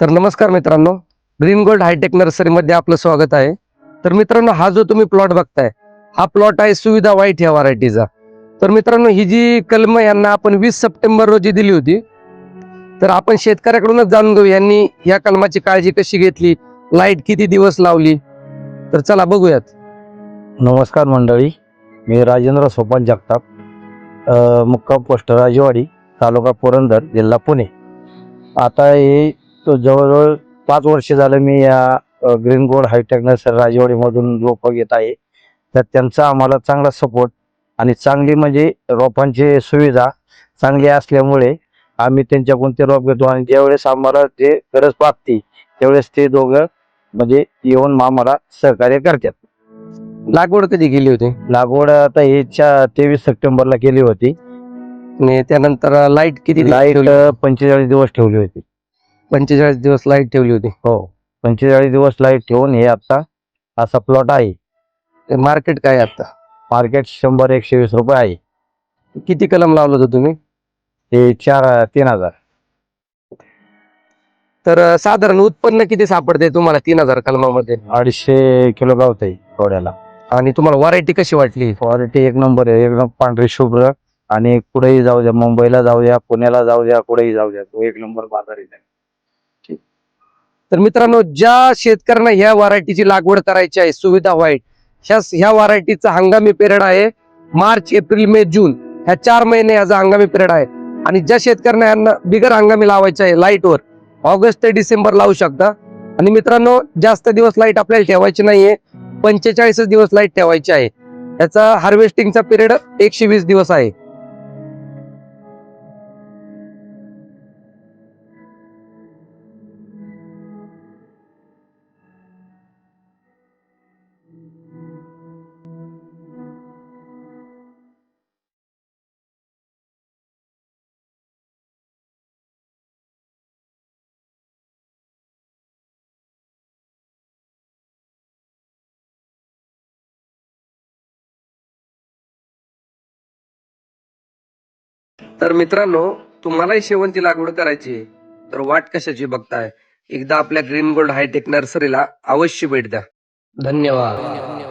तर नमस्कार मित्रांनो ग्रीन गोल्ड हायटेक नर्सरीमध्ये आपलं स्वागत आहे. तर मित्रांनो हा जो तुम्ही प्लॉट बघताय हा प्लॉट आहे सुविधा वाईट ह्या व्हरायटीचा. तर मित्रांनो ही जी कलम यांना आपण वीस सप्टेंबर रोजी दिली होती. तर आपण शेतकऱ्याकडूनच जाणून घेऊ यांनी या कलमाची काळजी कशी घेतली लाइट किती दिवस लावली? तर चला बघूयात. नमस्कार मंडळी मी राजेंद्र सोपान जगताप मुक्काम पोस्ट राजेवाडी तालुका पुरंदर जिल्हा पुणे. आता हे तो जवळजवळ पाच वर्ष झालं मी या green gold hi tech nursery राजेवाडीमधून रोपं घेत आहे. तर त्यांचा आम्हाला चांगला सपोर्ट आणि चांगली म्हणजे रोपांची सुविधा चांगली असल्यामुळे आम्ही त्यांच्याकडून ते रोप घेतो आणि ज्यावेळेस आम्हाला जे गरज लागते त्यावेळेस ते दोघं म्हणजे येऊन आम्हाला सहकार्य करतात. लागवड कधी केली होती? लागवड आता हे च्या तेवीस सप्टेंबरला केली होती. आणि त्यानंतर लाइट किती लाइट? पंचेचाळीस दिवस ठेवली होती. पंचेचाळीस दिवस लाइट ठेवली होती. हो पंचेचाळीस दिवस लाइट ठेवून हे आता असा प्लॉट आहे. मार्केट काय आहे आता? मार्केट शंभर एकशे वीस रुपये आहे. किती कलम लावलं होतं तुम्ही? हे चार तीन हजार. तर अं, साधारण उत्पन्न किती सापडते तुम्हाला तीन हजार कलमामध्ये? अडीचशे किलो गावत आहे थोड्याला. आणि तुम्हाला व्हरायटी कशी वाटली? क्वालिटी एक नंबर आहे. एकदम पांढरी शुभ्र आणि कुठेही जाऊ द्या. मुंबईला जाऊ द्या पुण्याला जाऊ द्या कुठेही जाऊ द्या. तो एक नंबर बाजार आहे. तर मित्रांनो ज्या शेतकऱ्यांना ह्या व्हरायटीची लागवड करायची आहे सुविधा व्हाईट ह्या ह्या व्हरायटीचा हंगामी पिरियड आहे मार्च एप्रिल मे जून. ह्या चार महिने याचा हंगामी पिरियड आहे. आणि ज्या शेतकऱ्यांना यांना बिगर हंगामी लावायचे आहे लाईटवर ऑगस्ट ते डिसेंबर लावू शकता. आणि मित्रांनो जास्त दिवस लाइट आपल्याला ठेवायची नाहीये. पंचेचाळीसच दिवस लाइट ठेवायची आहे. याचा हार्वेस्टिंगचा पिरियड एकशे वीस दिवस आहे. तर मित्रांनो तुम्हालाही शेवंती लागवड करायची आहे, तर वाट कशाची बघताय? एकदा आपल्या ग्रीन गोल्ड हायटेक नर्सरीला अवश्य भेट द्या. धन्यवाद.